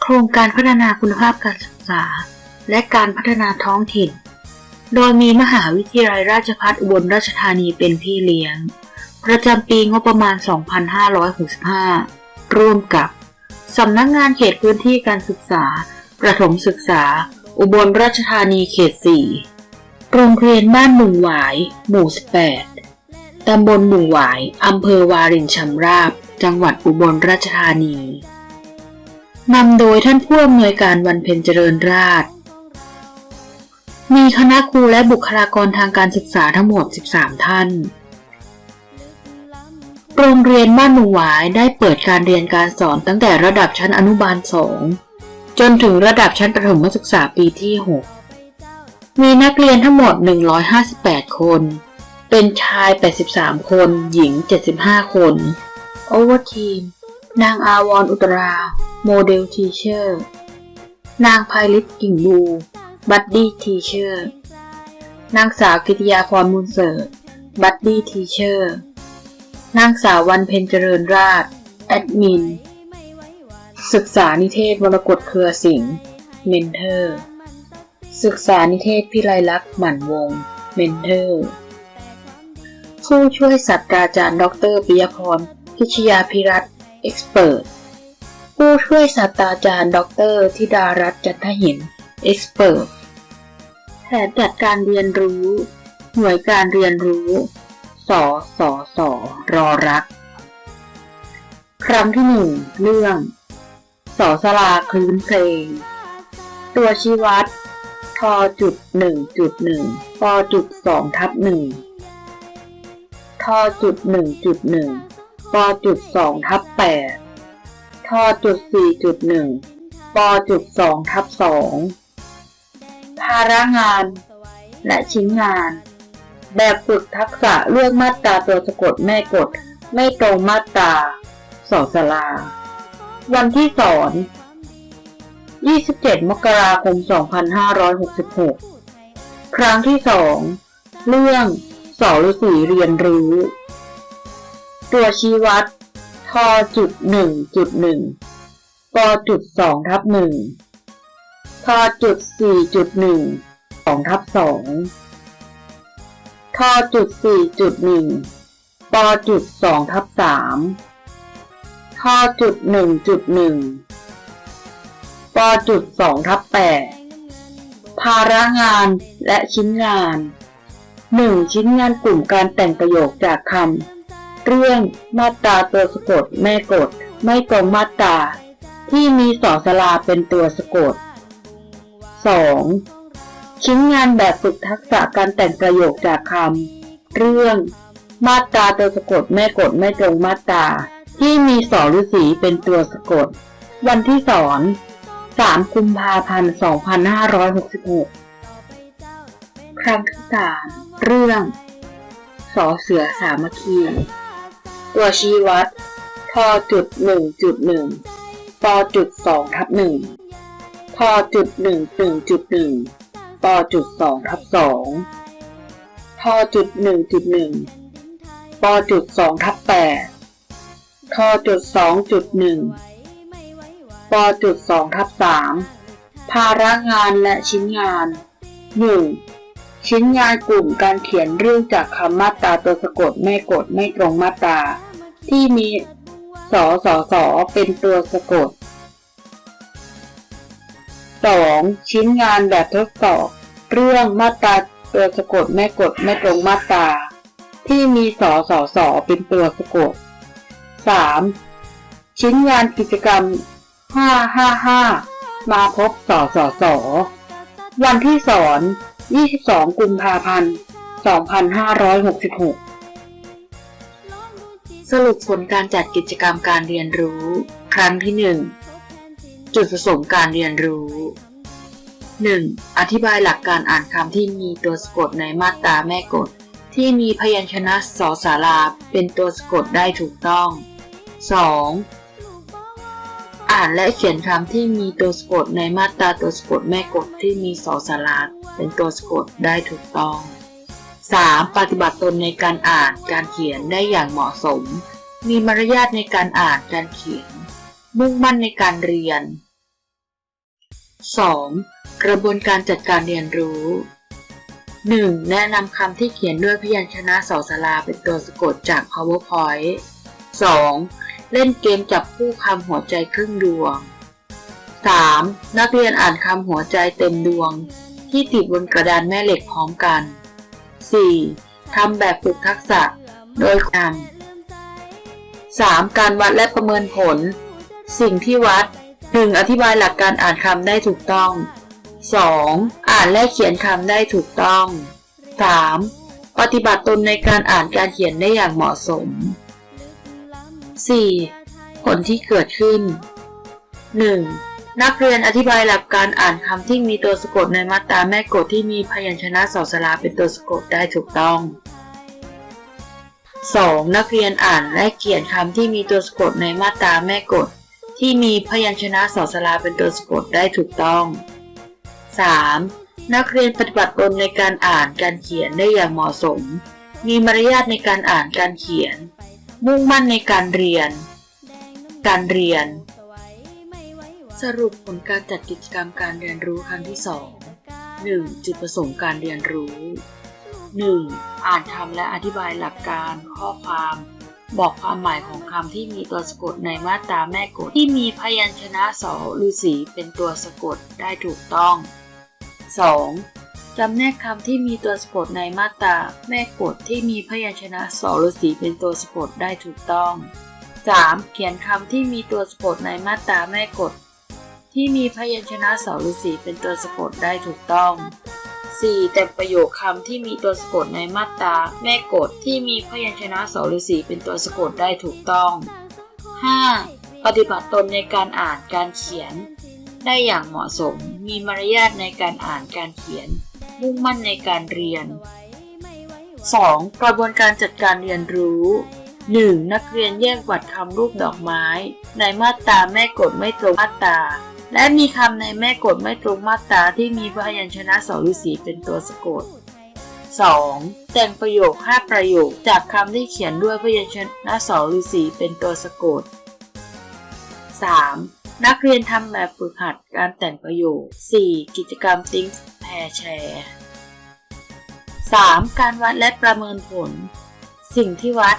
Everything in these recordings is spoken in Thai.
โครงการพัฒนาคุณภาพการศึกษา และการพัฒนาท้องถิ่น โดยมีมหาวิทยาลัยราชภัฏอุบลราชธานีเป็นพี่เลี้ยง ประจำปีงบประมาณ 2565 ร่วมกับสำนักงานเขตพื้นที่การศึกษา ประถมศึกษา อุบลราชธานีเขต 4 โรงเรียนบ้านหมู่หวาย หมู่ 18 ตำบลหมู่หวาย อำเภอวารินชำราบ จังหวัดอุบลราชธานี นำโดยท่านผู้อำนวยการวันเพ็ญเจริญราษฎร์มีคณะครูและบุคลากรทางการศึกษาทั้งหมด 13 ท่าน โรงเรียนบ้านหมู่หวายได้เปิดการเรียนการสอนตั้งแต่ระดับชั้นอนุบาล 2 จนถึงระดับชั้นประถมศึกษาปีที่ 6 มีนักเรียนทั้งหมด 158 คน เป็นชาย 83 คน หญิง 75 คน โอเวอร์ทีม นางอาวรอุตรา โมเดลทีเชอร์ นางไพลิตกิ่งบู บัดดี้ทีเชอร์ นางสาวกิติยาพรมูลเสิร์ตบัดดี้ทีเชอร์ นางสาววันเพ็ญเจริญราช แอดมิน ศึกษานิเทศมรกตเครือสิงห์ เมนเทอร์ ศึกษานิเทศพิไลลักษ์หมั่นวง เมนเทอร์ ผู้ช่วยศาสตราจารย์ดอกเตอรปิยพรพิชยาพิรัตน์ เอ็กซ์เพร์ผู้ช่วยศาสตราจารย์ดอกเตอรธิดารัตน์จันทหินเอ็กซ์เพร์แผนจัดการเรียนรู้ หน่วยการเรียนรู้สอสอสอรอรัก ครั้งที่หนึ่ง เรื่อง สอสลาคลื่นเพลง ตัวชี้วัดทอจุดหนึ่งจุดหนึ่งปอจุดสองทับหนึ่งทอจุดหนึ่งจุดหนึ่ง ปจุดสองทับแปดทอจุดสี่จุดหนึ่งปจุดสองทับสองภาระงาน และชิ้นงาน แบบฝึกทักษะเลือกมาตราตัวสะกดแม่กด ไม่ตรงมาตราสอสลา วันที่สอน 27 มกราคม 2566 ครั้งที่สอง เรื่องสอฤษีเรียนรู้ ตัวชี้วัดทอจุดหนึ่งจุดหนึ่งปอจุดสองทับหนึ่งทอจุดสี่จุดหนึ่งสองทับสองทอจุดสี่จุดหนึ่งปอจุดสองทับสามทอจุดหนึ่งจุดหนึ่งปอจุดสองทับแปดภาระงานและชิ้นงานหนึ่งชิ้นงานกลุ่มการแต่งประโยคจากคำ รื่องมาตราตัวสะกดแม่กด ไม่ตรงมาตราที่มีสอสลาเป็นตัวสะกด 2. ชิ้นงานแบบฝึกทักษะการแต่งประโยคจากคำเรื่อง มาตราตัวสะกดแม่กดไม่ตรงมาตราที่มีสอฤษีเป็นตัวสะกด วันที่สอน3กุมภาพันธ์ 2566 ครั้งที่สามเรื่อง สอเสือสามัคคี ตัวชี้วัดทอจุดหนึ่งจุดหนึ่งปอจุดสองทับหนึ่งทอจุดหนึ่งหนึ่งจุดหนึ่งปอจุดสองทับสองทอจุดหนึ่งจุดหนึ่งปอจุดสองทับแปดทอจุดสองจุดหนึ่งปอจุดสองทับสามภาระงานและชิ้นงานหนึ่ง ชิ้นงานกลุ่มการเขียนเรื่องจากคำมาตราตัวสะกดไม่กดไม่ตรงมาตรา ที่มีสอสอสอเป็นตัวสะกด 2. ชิ้นงานแบบทดสอบ เรื่องมาตราตัวสะกดไม่กดไม่ตรงมาตรา ที่มีสอสอสอเป็นตัวสะกด 3. ชิ้นงานกิจกรรม 555 มาพบสอสอสอวันที่สอน 22 กุมภาพันธ์ 2566 สรุปผลการจัดกิจกรรมการเรียนรู้ ครั้งที่ 1 จุดประสงค์การเรียนรู้ 1. อธิบายหลักการอ่านคำที่มีตัวสะกดในมาตราแม่กฎ ที่มีพยัญชนะสอสาราเป็นตัวสะกดได้ถูกต้อง 2. อ่านและเขียนคำที่มีตัวสะกดในมาตราตัวสะกดแม่กฎที่มีสอสาราเป็นตัวสะกดได้ถูกต้อง 3. ปฏิบัติตนในการอ่านการเขียนได้อย่างเหมาะสม มีมารยาทในการอ่านการเขียน มุ่งมั่นในการเรียน 2. กระบวนการจัดการเรียนรู้ 1. แนะนำคำที่เขียนด้วยพยัญชนะสอสลาเป็นตัวสะกดจาก PowerPoint 2. เล่นเกมจับคู่คำหัวใจครึ่งดวง 3. นักเรียนอ่านคำหัวใจเต็มดวง ที่ติดบนกระดานแม่เหล็กพร้อมกัน 4. ทำแบบฝึกทักษะ โดยนำ 3. การวัดและประเมินผล สิ่งที่วัด 1. อธิบายหลักการอ่านคำได้ถูกต้อง 2. อ่านและเขียนคำได้ถูกต้อง 3. ปฏิบัติตนในการอ่านการเขียนได้อย่างเหมาะสม 4. ผลที่เกิดขึ้น 1. นักเรียนอธิบายหลักการอ่านคำที่มีตัวสะกดในมาตราแม่กฎที่มีพยัญชนะสอสลาเป็นตัวสะกดได้ถูกต้อง 2. นักเรียนอ่านและเขียนคำที่มีตัวสะกดในมาตราแม่กฎที่มีพยัญชนะสอสลาเป็นตัวสะกดได้ถูกต้อง 3. นักเรียนปฏิบัติตนในการอ่านการเขียนได้อย่างเหมาะสม มีมารยาทในการอ่านการเขียน มุ่งมั่นในการเรียน การเรียน สรุปผลการจัดกิจกรรมการเรียนรู้ครั้งที่ 2 1. จุดประสงค์การเรียนรู้ 1. อ่านคำและอธิบายหลักการข้อความ บอกความหมายของคำที่มีตัวสะกดในมาตราแม่กฎที่มีพยัญชนะสอฤาษีเป็นตัวสะกดได้ถูกต้อง 2. จำแนกคำที่มีตัวสะกดในมาตราแม่กฎที่มีพยัญชนะสอฤาษีเป็นตัวสะกดได้ถูกต้อง 3. เขียนคำที่มีตัวสะกดในมาตราแม่กฎที่มีพยัญชนะสอฤาษีเป็นตัวสะกดได้ถูกต้อง 4. แต่งประโยคคำที่มีตัวสะกดในมาตราแม่กฎที่มีพยัญชนะสอฤาษีเป็นตัวสะกดได้ถูกต้อง 5. ปฏิบัติตนในการอ่านการเขียน ได้อย่างเหมาะสม มีมารยาทในการอ่านการเขียน มุ่งมั่นในการเรียน 2. กระบวนการจัดการเรียนรู้ 1. นักเรียนแยกวัดคำรูปดอกไม้ ในมาตราแม่กฎไม่ตรงมาตราและมีคำในแม่กฎไม่ตรงมาตราที่มีพยัญชนะสอฤาษีเป็นตัวสะกด 2. แต่งประโยค 5 ประโยค จากคำที่เขียนด้วยพยัญชนะสอฤาษีเป็นตัวสะกด 3. นักเรียนทำแบบฝึกหัดการแต่งประโยค 4. กิจกรรม Think Pair Share 3. การวัดและประเมินผล สิ่งที่วัด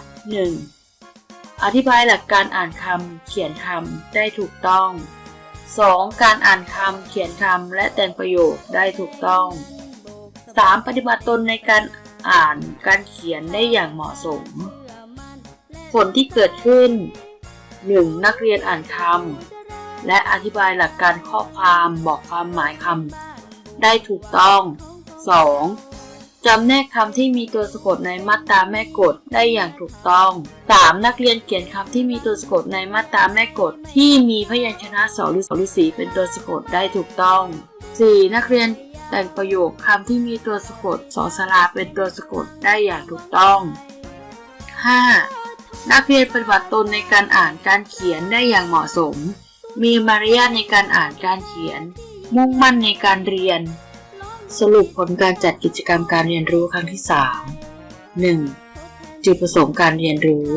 1. อธิบายหลักการอ่านคำเขียนคำได้ถูกต้อง 2. การอ่านคำเขียนคำและแต่งประโยคได้ถูกต้อง 3. ปฏิบัติตนในการอ่านการเขียนได้อย่างเหมาะสม ผลที่เกิดขึ้น 1. นักเรียนอ่านคำ และอธิบายหลักการข้อความบอกความหมายคำได้ถูกต้อง 2. จำแนกคำที่มีตัวสะกดในมาตราแม่กฎได้อย่างถูกต้อง 3. นักเรียนเขียนคำที่มีตัวสะกดในมาตราแม่กฎที่มีพยัญชนะสอหรือสอฤาษีเป็นตัวสะกดได้ถูกต้อง 4. นักเรียนแต่งประโยคคำที่มีตัวสะกดสอสลาเป็นตัวสะกดได้อย่างถูกต้อง 5. นักเรียนปฏิบัติตนในการอ่านการเขียนได้อย่างเหมาะสม มีมารยาทในการอ่านการเขียน มุ่งมั่นในการเรียน สรุปผลการจัดกิจกรรมการเรียนรู้ครั้งที่ 3 1. จุดประสงค์การเรียนรู้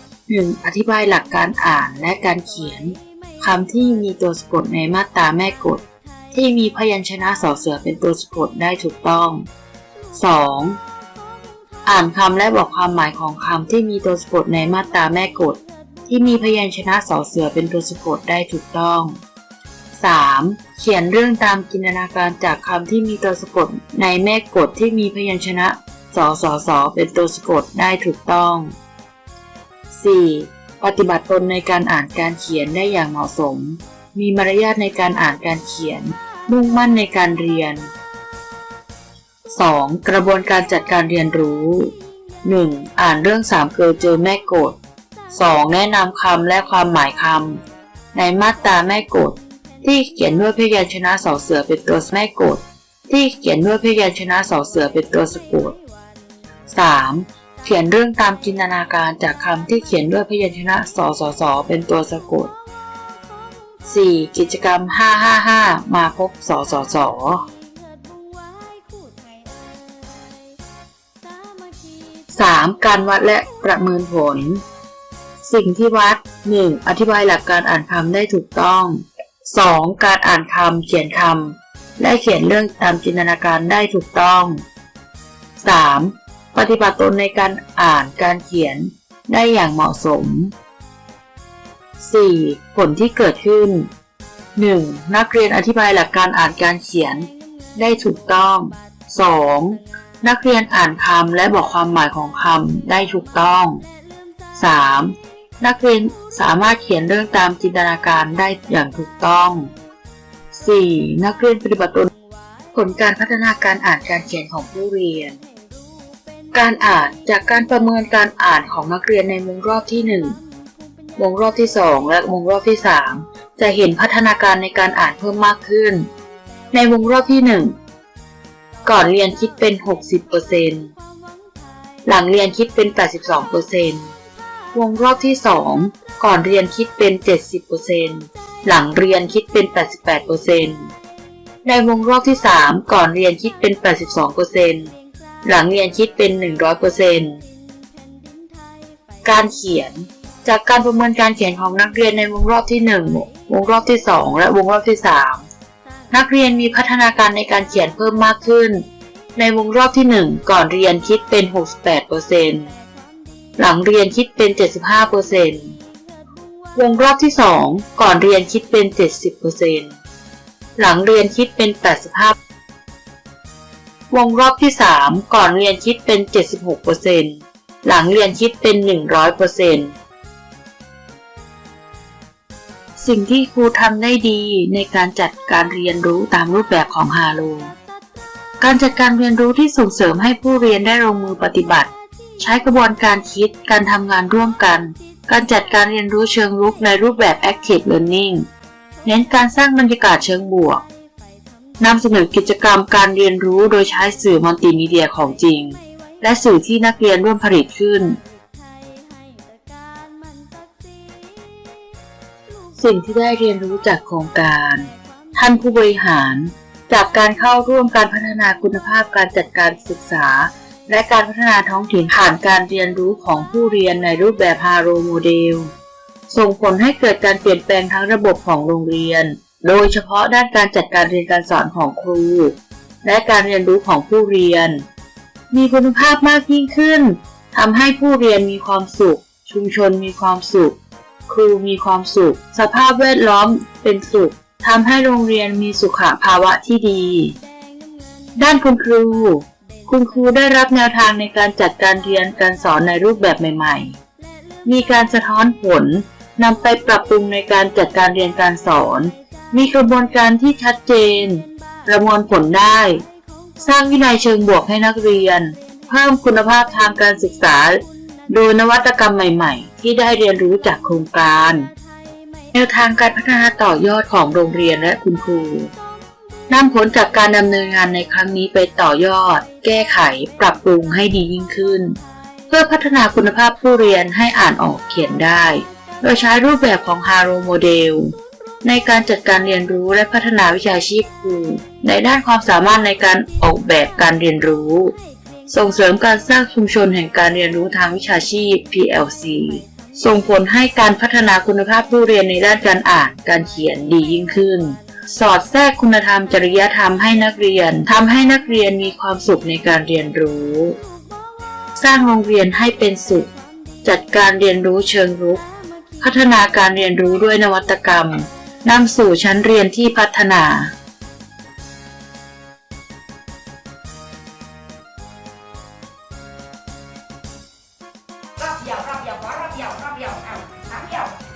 1. อธิบายหลักการอ่านและการเขียนคำที่มีตัวสะกดในมาตราแม่กฎที่มีพยัญชนะสอเสือเป็นตัวสะกดได้ถูกต้อง 2. อ่านคำและบอกความหมายของคำที่มีตัวสะกดในมาตราแม่กฎ ที่มีพยัญชนะสอเสือเป็นตัวสะกดได้ถูกต้อง 3. เขียนเรื่องตามจินตนาการจากคำที่มีตัวสะกดในแม่กฎที่มีพยัญชนะสอสอสอเป็นตัวสะกดได้ถูกต้อง 4. ปฏิบัติตนในการอ่านการเขียนได้อย่างเหมาะสม มีมารยาทในการอ่านการเขียน มุ่งมั่นในการเรียน 2. กระบวนการจัดการเรียนรู้ 1. อ่านเรื่องสามเกลอเจอแม่กฎ 2. แนะนำคำและความหมายคำ ในมาตราแม่กฎที่เขียนด้วยพยัญชนะสอเสือเป็นตัวแม่กฎที่เขียนด้วยพยัญชนะสอเสือเป็นตัวสะกด 3. เขียนเรื่องตามจินตนาการจากคำที่เขียนด้วยพยัญชนะสอสอสอเป็นตัวสะกด 4. กิจกรรม 555 มาพบสอสอสอ 3. การวัดและประเมินผล สิ่งที่วัด 1. อธิบายหลักการอ่านคำได้ถูกต้อง 2. การอ่านคำเขียนคำและเขียนเรื่องตามจินตนาการได้ถูกต้อง 3. ปฏิบัติตนในการอ่านการเขียนได้อย่างเหมาะสม 4. ผลที่เกิดขึ้น 1. นักเรียนอธิบายหลักการอ่านการเขียนได้ถูกต้อง 2. นักเรียนอ่านคำและบอกความหมายของคำได้ถูกต้อง 3. นักเรียนสามารถเขียนเรื่องตามจินตนาการได้อย่างถูกต้อง 4. นักเรียนปฏิบัติตนผลการพัฒนาการอ่านการเขียนของผู้เรียน การอ่านจากการประเมินการอ่านของนักเรียนในวงรอบที่ 1 วงรอบที่ 2 และวงรอบที่ 3 จะเห็นพัฒนาการในการอ่านเพิ่มมากขึ้น ในวงรอบที่ 1 ก่อนเรียนคิดเป็น 60%หลังเรียนคิดเป็น 82% วงรอบที่ 2 ก่อนเรียนคิดเป็น 70%หลังเรียนคิดเป็น 88%ในวงรอบที่ 3 ก่อนเรียนคิดเป็น 82%หลังเรียนคิดเป็น 100%การเขียน จากการประเมินการเขียนของนักเรียนในวงรอบที่ 1 วงรอบที่ 2 และวงรอบที่ 3 นักเรียนมีพัฒนาการในการเขียนเพิ่มมากขึ้น ในวงรอบที่ 1 ก่อนเรียนคิดเป็น 68% หลังเรียนคิดเป็น 75%วงรอบที่ 2 ก่อนเรียนคิดเป็น 70%หลังเรียนคิดเป็น 85 วงรอบที่ 3 ก่อนเรียนคิดเป็น 76%หลังเรียนคิดเป็น 100%สิ่งที่ครูทำได้ดีในการจัดการเรียนรู้ตามรูปแบบของฮาโลการจัดการเรียนรู้ที่ส่งเสริมให้ผู้เรียนได้ลงมือปฏิบัติ ใช้กระบวนการคิด การทำงานร่วมกัน การจัดการเรียนรู้เชิงรุกในรูปแบบ Active Learning เน้นการสร้างบรรยากาศเชิงบวกนำเสนอกิจกรรมการเรียนรู้โดยใช้สื่อมัลติมีเดียของจริง และสื่อที่นักเรียนร่วมผลิตขึ้น สิ่งที่ได้เรียนรู้จากโครงการ ท่านผู้บริหาร จากการเข้าร่วมการพัฒนาคุณภาพการจัดการศึกษา และการพัฒนาท้องถิ่นผ่านการเรียนรู้ของผู้เรียนในรูปแบบฮาโรโมเดล ส่งผลให้เกิดการเปลี่ยนแปลงทั้งระบบของโรงเรียน โดยเฉพาะด้านการจัดการเรียนการสอนของครู และการเรียนรู้ของผู้เรียน มีคุณภาพมากยิ่งขึ้นทำให้ผู้เรียนมีความสุข ชุมชนมีความสุข ครูมีความสุข สภาพแวดล้อมเป็นสุขทำให้โรงเรียนมีสุขภาวะที่ดี ด้านคุณครู คุณครูได้รับแนวทางในการจัดการเรียนการสอนในรูปแบบใหม่ ๆ มีการสะท้อนผลนำไปปรับปรุงในการจัดการเรียนการสอน มีกระบวนการที่ชัดเจน ประมวลผลได้ สร้างวินัยเชิงบวกให้นักเรียน เพิ่มคุณภาพทางการศึกษา โดยนวัตกรรมใหม่ ๆ ที่ได้เรียนรู้จากโครงการ แนวทางการพัฒนาต่อยอดของโรงเรียนและคุณครู นำผลจากการดำเนินงานในครั้งนี้ไปต่อยอด แก้ไข ปรับปรุงให้ดียิ่งขึ้น เพื่อพัฒนาคุณภาพผู้เรียนให้อ่านออกเขียนได้ โดยใช้รูปแบบของ Haro Model ในการจัดการเรียนรู้และพัฒนาวิชาชีพครูในด้านความสามารถในการออกแบบการเรียนรู้ ส่งเสริมการสร้างชุมชนแห่งการเรียนรู้ทางวิชาชีพ PLC ส่งผลให้การพัฒนาคุณภาพผู้เรียนในด้านการอ่านการเขียนดียิ่งขึ้น สอดแทรกคุณธรรมจริยธรรมให้นักเรียนทำให้นักเรียนมีความสุขในการเรียนรู้ สร้างโรงเรียนให้เป็นสุข จัดการเรียนรู้เชิงรุก พัฒนาการเรียนรู้ด้วยนวัตกรรมนำสู่ชั้นเรียนที่พัฒนารอบเดียวรอบเดียวรอบเดียวรอบเดียวเอาสามเดียว